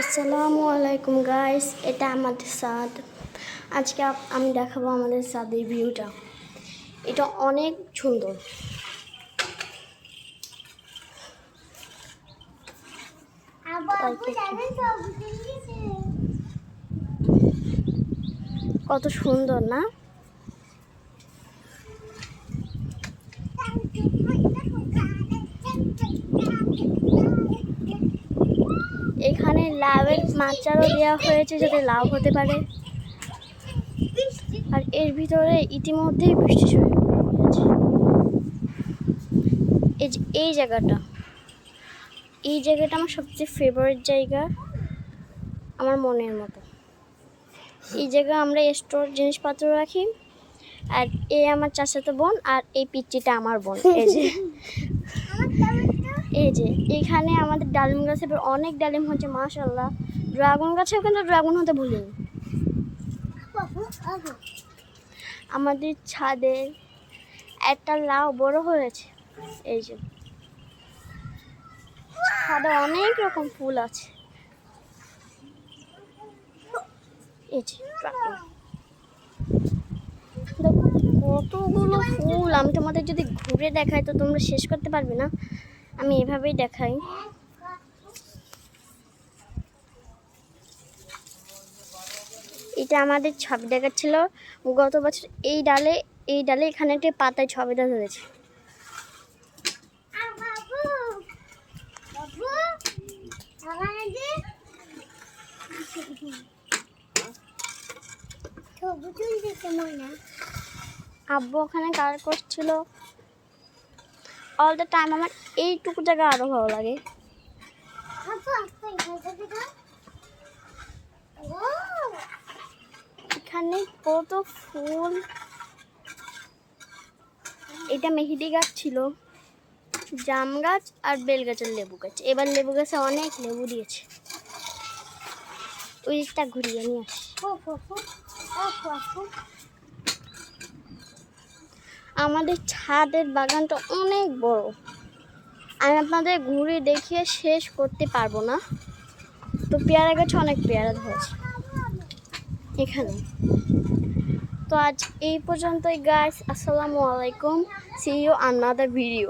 আসসালামু আলাইকুম গাইস এটা আমাদের সাদ। আজকে আমি দেখাবো আমাদের সাদের ভিউটা এটা অনেক সুন্দর। কত সুন্দর না? এখানে লাভের মাচারও দেওয়া হয়েছে যাতে লাভ হতে পারে। আর এর ভিতরে ইতিমধ্যেই বৃষ্টি শুরু এই যে, এই জায়গাটা এই জায়গাটা আমার সবচেয়ে ফেভারিট জায়গা আমার মনের মতো। এই জায়গা আমরা স্টোর জিনিসপত্র রাখি, আর এ আমার চাচাতো বোন আর এই পিচ্চিটা আমার বোন। এই যে। এই যে, এখানে আমাদের ডালিম গাছে এবার অনেক ডালিম হচ্ছে মাশাল্লাহ ড্রাগন গাছেও কিন্তু ড্রাগন হতে ভুলিনি আমাদের ছাদে একটা লাউ বড় হয়েছে, এই যে। ছাদে অনেক রকম ফুল আছে। এই যে কতগুলো ফুল, আমি তোমাদের যদি ঘুরে দেখাই, তো তোমরা শেষ করতে পারবে না। আমি এভাবেই দেখাই। এটা আমাদের ছবি দেখাচ্ছিল গত বছর এই ডালে এই ডালে এখানে একটা পাতায় ছবিটা ধরেছে আব্বু ওখানে কার করছিল। অল দ্য টাইম আমার এইটুকু জায়গা আরও ভালো লাগে। এখানে কত ফুল। এটা মেহেদি গাছ ছিল, জাম গাছ আর বেল গাছের লেবু গাছ। এবার লেবু গাছে অনেক লেবু দিয়েছে। ওই দিকটা ঘুরিয়ে নিয়ে আসি। আমাদের ছাদের বাগানটা অনেক বড়। আমি আপনাদের ঘুরে দেখিয়ে শেষ করতে পারব না। তো পেয়ারা গাছে অনেক পেয়ারা ধরেছে। এখানে। তো আজ এই পর্যন্তই গাছ আসসালামু আলাইকুম। C you another video